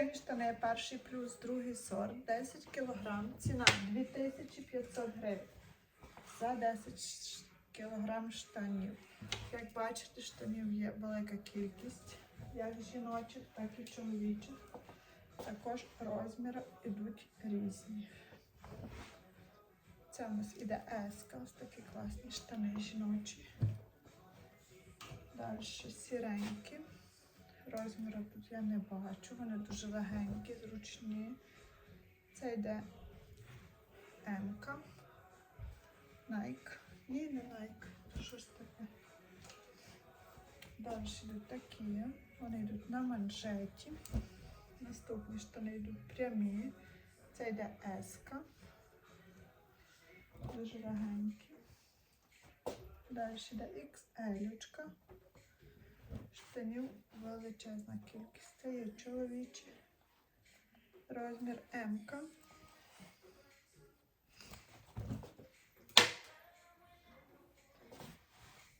Чорні штани, перший плюс, другий сорт, 10 кг, ціна 2500 гривень за 10 кг штанів. Як бачите, штанів є велика кількість, як жіночих, так і чоловічих. Також розміри йдуть різні. Це у нас іде еска, ось такі класні штани жіночі. Далі сіренькі. Розміру тут я не бачу, вони дуже легенькі, зручні. Це йде М-ка. Nike. Ні, не Nike. Що ж таке? Далі йдуть такі. Вони йдуть на манжеті. Наступні штани йдуть прямі. Це йде S-ка. Дуже легенькі. Далі йде XL. Штанів величезна кількість. Це є чоловічі. Розмір М. -ка.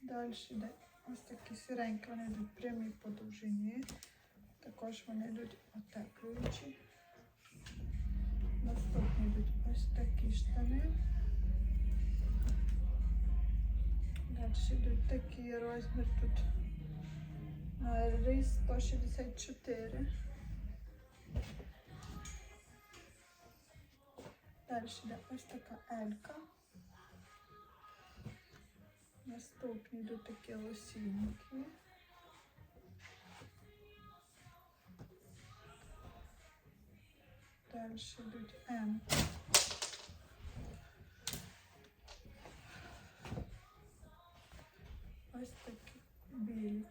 Далі йде ось такі сіренькі, вони йдуть прямі по довжині. Також вони йдуть отеплюючі. Наступні йдуть ось такі штани. Далі йдуть такі розмір тут. Різ 164. Далі йде ось така Елька. Наступні йдуть такі лосінки. Далі йдуть М.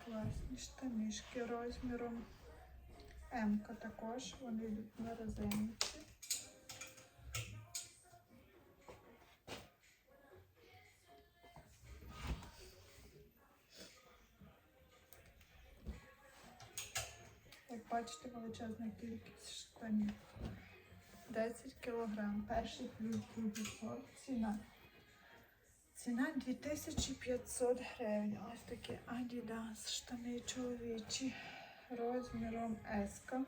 класні штанишки розміром М також. Вони йдуть на резинці. Як бачите, величезна кількість штанів. 10 кг. Перший плюс другий сорт. Ціна. Ціна 2500 гривень. Ось такі Adidas штани чоловічі розміром S.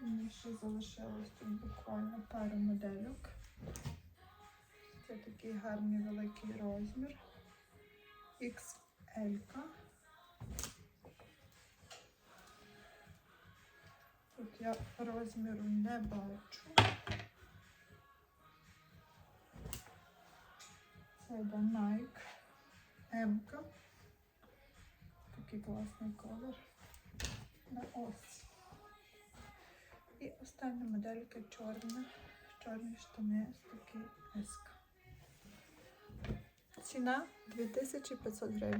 Мені ще залишилось тут буквально пару модельок. Це такий гарний великий розмір. XL. -ка. Тут я розміру не бачу. Це йде Nike M. -ка. Такий класний колір. На ось. І остання моделька чорна. Чорні штани, з такий S. Ціна 2500 гривень.